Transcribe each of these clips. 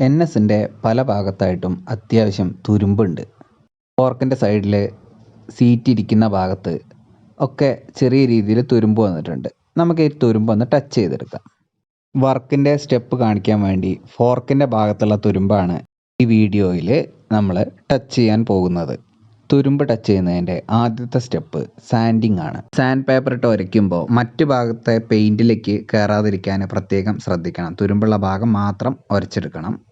N എസിന്റെ പല ഭാഗത്തായിട്ടും അത്യാവശ്യം തുരുമ്പുണ്ട്. ഫോർക്കിന്റെ സൈഡിൽ സീറ്റ് ഇരിക്കുന്ന ഭാഗത്ത് ഒക്കെ ചെറിയ രീതിയിൽ തുരുമ്പ് വന്നിട്ടുണ്ട്. നമുക്ക് ഈ തുരുമ്പ് ഒന്ന് ടച്ച് ചെയ്തെടുക്കാം. വർക്കിന്റെ സ്റ്റെപ്പ് കാണിക്കാൻ വേണ്ടി ഫോർക്കിന്റെ ഭാഗത്തുള്ള തുരുമ്പാണ് ഈ വീഡിയോയിൽ നമ്മൾ ടച്ച് ചെയ്യാൻ പോകുന്നത്. തുരുമ്പ് ടച്ച് ചെയ്യുന്നതിന്റെ ആദ്യത്തെ സ്റ്റെപ്പ് സാൻഡിങ് ആണ്. സാൻഡ് പേപ്പർ ഇട്ട് ഉരയ്ക്കുമ്പോൾ മറ്റു ഭാഗത്തെ പെയിന്റിലേക്ക് കയറാതിരിക്കാൻ പ്രത്യേകം ശ്രദ്ധിക്കണം. തുരുമ്പുള്ള ഭാഗം മാത്രം ഉരച്ചെടുക്കണം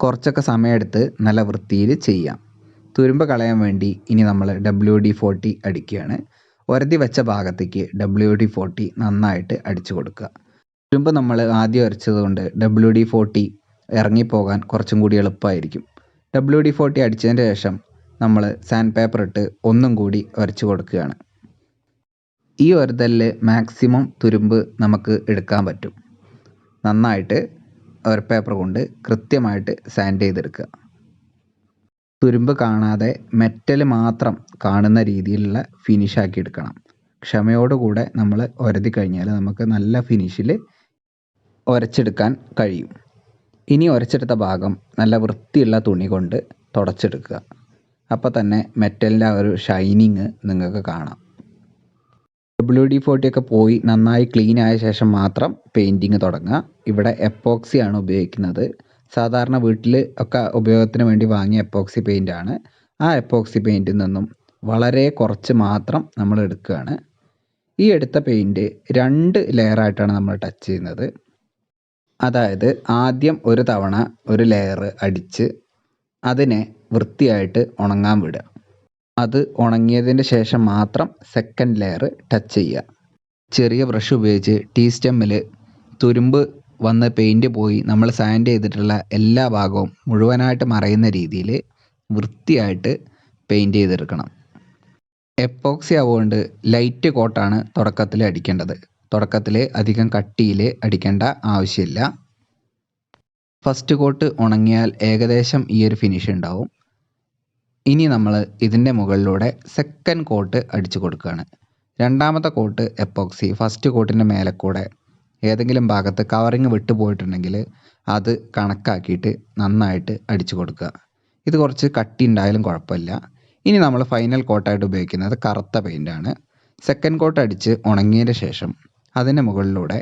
കുറച്ചൊക്കെ സമയമെടുത്ത് നല്ല വൃത്തിയിൽ ചെയ്യാം. തുരുമ്പ് കളയാൻ വേണ്ടി ഇനി നമ്മൾ ഡബ്ല്യു ഡി ഫോർട്ടി അടിക്കുകയാണ്. ഒരതി വെച്ച ഭാഗത്തേക്ക് ഡബ്ല്യു ഡി ഫോർട്ടി നന്നായിട്ട് അടിച്ചു കൊടുക്കുക. തുരുമ്പ് നമ്മൾ ആദ്യം അരച്ചതുകൊണ്ട് ഡബ്ല്യു ഡി ഫോർട്ടി ഇറങ്ങിപ്പോകാൻ കുറച്ചും കൂടി എളുപ്പമായിരിക്കും. ഡബ്ല്യു ഡി ഫോർട്ടി അടിച്ചതിന് ശേഷം നമ്മൾ സാൻഡ് പേപ്പർ ഇട്ട് ഒന്നും കൂടി ഒരച്ചു കൊടുക്കുകയാണ്. ഈ ഒരുതലിൽ മാക്സിമം തുരുമ്പ് നമുക്ക് എടുക്കാൻ പറ്റും. നന്നായിട്ട് ഒരു പേപ്പർ കൊണ്ട് കൃത്യമായിട്ട് സാൻഡ് ചെയ്തെടുക്കുക. തുരുമ്പ് കാണാതെ മെറ്റൽ മാത്രം കാണുന്ന രീതിയിലുള്ള ഫിനിഷ് ആക്കി എടുക്കണം. ക്ഷമയോടുകൂടെ നമ്മൾ ഒരതി കഴിഞ്ഞാൽ നമുക്ക് നല്ല ഫിനിഷിൽ ഉരച്ചെടുക്കാൻ കഴിയും. ഇനി ഉരച്ചെടുത്ത ഭാഗം നല്ല വൃത്തിയുള്ള തുണി കൊണ്ട് തുടച്ചെടുക്കുക. അപ്പോൾ തന്നെ മെറ്റലിന്റെ ആ ഒരു ഷൈനിങ് നിങ്ങൾക്ക് കാണാം. ഡബ്ല്യു ഡി ഫോർട്ടി ഒക്കെ പോയി നന്നായി ക്ലീൻ ആയ ശേഷം മാത്രം പെയിന്റിങ് തുടങ്ങുക ഇവിടെ എപ്പോക്സി ആണ് ഉപയോഗിക്കുന്നത്. സാധാരണ വീട്ടിൽ ഒക്കെ ഉപയോഗത്തിന് വേണ്ടി വാങ്ങിയ എപ്പോക്സി പെയിന്റ് ആണ്. ആ എപ്പോക്സി പെയിന്റിൽ നിന്നും വളരെ കുറച്ച് മാത്രം നമ്മൾ എടുക്കുകയാണ്. ഈ എടുത്ത പെയിന്റ് രണ്ട് ലെയറായിട്ടാണ് നമ്മൾ ടച്ച് ചെയ്യുന്നത്. അതായത് ആദ്യം ഒരു തവണ ഒരു ലെയർ അടിച്ച് അതിനെ വൃത്തിയായിട്ട് ഉണങ്ങാൻ വിടുക. അത് ഉണങ്ങിയതിന് ശേഷം മാത്രം സെക്കൻഡ് ലെയർ ടച്ച് ചെയ്യുക. ചെറിയ ബ്രഷ് ഉപയോഗിച്ച് ടീ സ്റ്റെമ്മിൽ തുരുമ്പ് വന്ന് പെയിന്റ് പോയി നമ്മൾ സാൻഡ് ചെയ്തിട്ടുള്ള എല്ലാ ഭാഗവും മുഴുവനായിട്ട് മറയുന്ന രീതിയിൽ വൃത്തിയായിട്ട് പെയിന്റ് ചെയ്തെടുക്കണം. എപ്പോക്സി ആവുകൊണ്ട് ലൈറ്റ് കോട്ടാണ് തുടക്കത്തിൽ അടിക്കേണ്ടത്. തുടക്കത്തിൽ അധികം കട്ടിയിൽ അടിക്കേണ്ട ആവശ്യമില്ല. ഫസ്റ്റ് കോട്ട് ഉണങ്ങിയാൽ ഏകദേശം ഈ ഒരു ഫിനിഷ് ഉണ്ടാവും. ഇനി നമ്മൾ ഇതിന്റെ മുകളിലൂടെ സെക്കൻഡ് കോട്ട് അടിച്ചു കൊടുക്കുകയാണ് രണ്ടാമത്തെ കോട്ട് എപ്പോക്സി ഫസ്റ്റ് കോട്ടിന്റെ മേലെ കൂടെ ഏതെങ്കിലും ഭാഗത്ത് കവറിങ് വിട്ടുപോയിട്ടുണ്ടെങ്കിൽ അത് കണക്കാക്കിയിട്ട് നന്നായിട്ട് അടിച്ചു കൊടുക്കുക. ഇത് കുറച്ച് കട്ടി ഉണ്ടായാലും കുഴപ്പമില്ല. ഇനി നമ്മൾ ഫൈനൽ കോട്ടായിട്ട് ഉപയോഗിക്കുന്നത് കറുത്ത പെയിന്റാണ് സെക്കൻഡ് കോട്ട് അടിച്ച് ഉണങ്ങിയതിന് ശേഷം അതിന്റെ മുകളിലൂടെ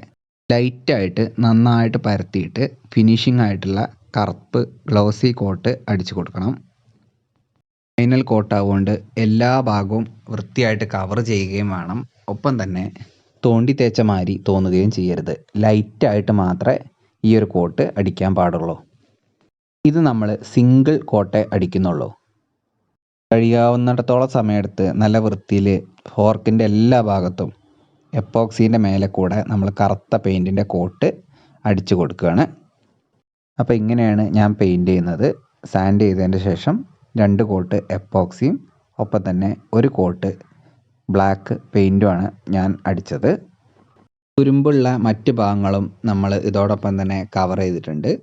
ലൈറ്റായിട്ട് നന്നായിട്ട് പരത്തിയിട്ട് ഫിനിഷിംഗ് ആയിട്ടുള്ള കറുപ്പ് ഗ്ലോസി കോട്ട് അടിച്ചു കൊടുക്കണം. ഫൈനൽ കോട്ടാവുകൊണ്ട് എല്ലാ ഭാഗവും വൃത്തിയായിട്ട് കവർ ചെയ്യുകയും വേണം. ഒപ്പം തന്നെ തോണ്ടി തേച്ച മാതിരി തോന്നുകയും ചെയ്യരുത്. ലൈറ്റായിട്ട് മാത്രമേ ഈ ഒരു കോട്ട് അടിക്കാൻ പാടുള്ളൂ. ഇത് നമ്മൾ സിംഗിൾ കോട്ടെ അടിക്കുന്നുള്ളൂ. കഴിയാവുന്നിടത്തോളം സമയമെടുത്ത് നല്ല വൃത്തിയിൽ ഫോർക്കിന്റെ എല്ലാ ഭാഗത്തും എപ്പോക്സീന്റെ മേലെ കൂടെ നമ്മൾ കറുത്ത പെയിന്റിന്റെ കോട്ട് അടിച്ചു കൊടുക്കുകയാണ്. അപ്പോൾ ഇങ്ങനെയാണ് ഞാൻ പെയിന്റ് ചെയ്യുന്നത്. സാൻഡ് ചെയ്തതിന്റെ ശേഷം രണ്ട് കോട്ട് എപ്പോക്സിയും ഒപ്പം തന്നെ ഒരു കോട്ട് ബ്ലാക്ക് പെയിന്റുമാണ് ഞാൻ അടിച്ചത്. തുരുമ്പുള്ള മറ്റ് ഭാഗങ്ങളും നമ്മൾ ഇതോടൊപ്പം തന്നെ കവർ ചെയ്തിട്ടുണ്ട്.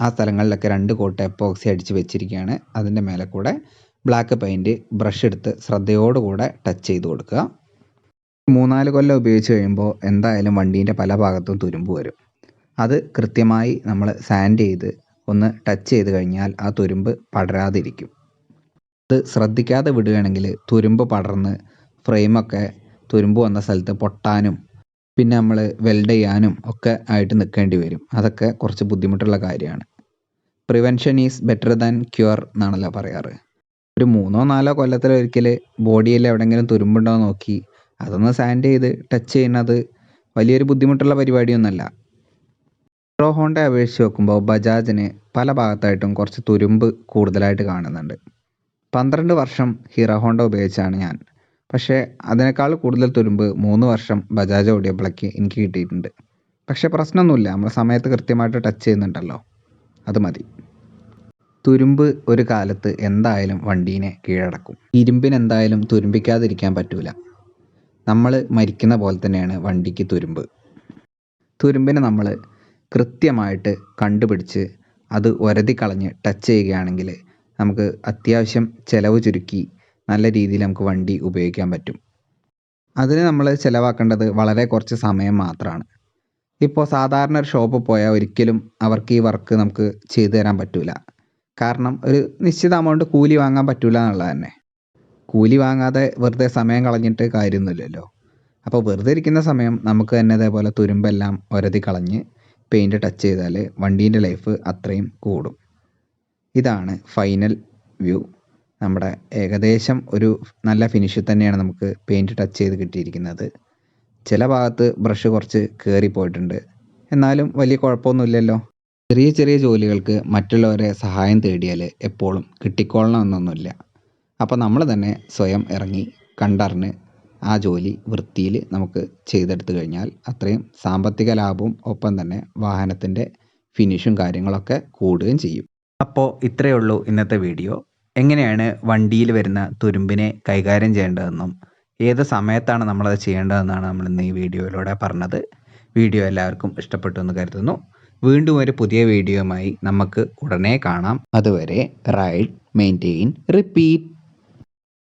ആ സ്ഥലങ്ങളിലൊക്കെ രണ്ട് കോട്ട് എപ്പോക്സി അടിച്ച് വെച്ചിരിക്കുകയാണ്. അതിന്റെ മേലെ കൂടെ ബ്ലാക്ക് പെയിന്റ് ബ്രഷ് എടുത്ത് ശ്രദ്ധയോടുകൂടെ ടച്ച് ചെയ്ത് കൊടുക്കുക. മൂന്നാൽ കൊല്ലം ഉപയോഗിച്ച് കഴിയുമ്പോൾ എന്തായാലും വണ്ടീന്റെ പല ഭാഗത്തും തുരുമ്പ് വരും. അത് കൃത്യമായി നമ്മൾ സാൻഡ് ചെയ്ത് ഒന്ന് ടച്ച് ചെയ്ത് കഴിഞ്ഞാൽ ആ തുരുമ്പ് പടരാതിരിക്കും. അത് ശ്രദ്ധിക്കാതെ വിടുകയാണെങ്കിൽ തുരുമ്പ് പടർന്ന് ഫ്രെയിമൊക്കെ തുരുമ്പ് വന്ന സ്ഥലത്ത് പൊട്ടാനും പിന്നെ നമ്മൾ വെൽഡ് ചെയ്യാനും ഒക്കെ ആയിട്ട് നിൽക്കേണ്ടി വരും. അതൊക്കെ കുറച്ച് ബുദ്ധിമുട്ടുള്ള കാര്യമാണ്. Prevention is better than cure എന്നാണല്ലോ പറയാറ്. ഒരു മൂന്നോ നാലോ കൊല്ലത്തിലൊരിക്കൽ ബോഡിയിൽ എവിടെയെങ്കിലും തുരുമ്പുണ്ടോ നോക്കി അതൊന്ന് സാൻഡ് ചെയ്ത് ടച്ച് ചെയ്യുന്നത് വലിയൊരു ബുദ്ധിമുട്ടുള്ള പരിപാടിയൊന്നുമല്ല. ഹീറോ ഹോണ്ടെ അപേക്ഷിച്ച് നോക്കുമ്പോൾ ബജാജിന് പല ഭാഗത്തായിട്ടും കുറച്ച് തുരുമ്പ് കൂടുതലായിട്ട് കാണുന്നുണ്ട്. പന്ത്രണ്ട് വർഷം ഹീറോ ഹോണ്ട ഉപയോഗിച്ചാണ് ഞാൻ. പക്ഷേ അതിനേക്കാൾ കൂടുതൽ തുരുമ്പ് മൂന്ന് വർഷം ബജാജ് ഓടിയപ്പോഴേക്ക് എനിക്ക് കിട്ടിയിട്ടുണ്ട്. പക്ഷേ പ്രശ്നമൊന്നുമില്ല. നമ്മൾ സമയത്ത് കൃത്യമായിട്ട് ടച്ച് ചെയ്യുന്നുണ്ടല്ലോ. അത് മതി. തുരുമ്പ് ഒരു കാലത്ത് എന്തായാലും വണ്ടീനെ കീഴടക്കും. ഇരുമ്പിനെന്തായാലും തുരുമ്പിക്കാതിരിക്കാൻ പറ്റൂല. നമ്മൾ മരിക്കുന്ന പോലെ തന്നെയാണ് വണ്ടിക്ക് തുരുമ്പ്. തുരുമ്പിനെ നമ്മൾ കൃത്യമായിട്ട് കണ്ടുപിടിച്ച് അത് ഒരതി കളഞ്ഞ് ടച്ച് ചെയ്യുകയാണെങ്കിൽ നമുക്ക് അത്യാവശ്യം ചിലവ് ചുരുക്കി നല്ല രീതിയിൽ നമുക്ക് വണ്ടി ഉപയോഗിക്കാൻ പറ്റും. അതിന് നമ്മൾ ചിലവാക്കേണ്ടത് വളരെ കുറച്ച് സമയം മാത്രമാണ് ഇപ്പോൾ സാധാരണ ഒരു ഷോപ്പ് പോയാൽ ഒരിക്കലും അവർക്ക് ഈ വർക്ക് നമുക്ക് ചെയ്തു തരാൻ പറ്റില്ല കാരണം ഒരു നിശ്ചിത എമൗണ്ട് കൂലി വാങ്ങാൻ പറ്റില്ല എന്നുള്ളത് തന്നെ. കൂലി വാങ്ങാതെ വെറുതെ സമയം കളഞ്ഞിട്ട് കാര്യമൊന്നുമില്ലല്ലോ. അപ്പോൾ വെറുതെ ഇരിക്കുന്ന സമയം നമുക്ക് തന്നെ ഇതേപോലെ തുരുമ്പെല്ലാം ഒരതി കളഞ്ഞ് പെയിന്റ് ടച്ച് ചെയ്താൽ വണ്ടീന്റെ ലൈഫ് അത്രയും കൂടും. ഇതാണ് ഫൈനൽ വ്യൂ നമ്മുടെ ഏകദേശം ഒരു നല്ല ഫിനിഷിൽ തന്നെയാണ് നമുക്ക് പെയിന്റ് ടച്ച് ചെയ്ത് കിട്ടിയിരിക്കുന്നത്. ചില ഭാഗത്ത് ബ്രഷ് കുറച്ച് കയറിപ്പോയിട്ടുണ്ട് എന്നാലും വലിയ കുഴപ്പമൊന്നുമില്ലല്ലോ. ചെറിയ ചെറിയ ജോലികൾക്ക് മറ്റുള്ളവരെ സഹായം തേടിയാൽ എപ്പോഴും കിട്ടിക്കൊള്ളണമെന്നൊന്നുമില്ല. അപ്പോൾ നമ്മൾ തന്നെ സ്വയം ഇറങ്ങി കണ്ടറിഞ്ഞ് ആ ജോലി വൃത്തിയിൽ നമുക്ക് ചെയ്തെടുത്തു കഴിഞ്ഞാൽ അത്രയും സാമ്പത്തിക ലാഭവും ഒപ്പം തന്നെ വാഹനത്തിന്റെ ഫിനിഷും കാര്യങ്ങളൊക്കെ കൂടുകയും ചെയ്യും. അപ്പോൾ ഇത്രയേ ഉള്ളൂ ഇന്നത്തെ വീഡിയോ. എങ്ങനെയാണ് വണ്ടിയിൽ വരുന്ന തുരുമ്പിനെ കൈകാര്യം ചെയ്യേണ്ടതെന്നും ഏത് സമയത്താണ് നമ്മളത് ചെയ്യേണ്ടതെന്നാണ് നമ്മൾ ഇന്ന് ഈ വീഡിയോയിലൂടെ പറഞ്ഞത്. വീഡിയോ എല്ലാവർക്കും ഇഷ്ടപ്പെട്ടു എന്ന് കരുതുന്നു. വീണ്ടും ഒരു പുതിയ വീഡിയോയുമായി നമുക്ക് ഉടനെ കാണാം. അതുവരെ റൈഡ് മെയിന്റെയിൻ റിപ്പീറ്റ്.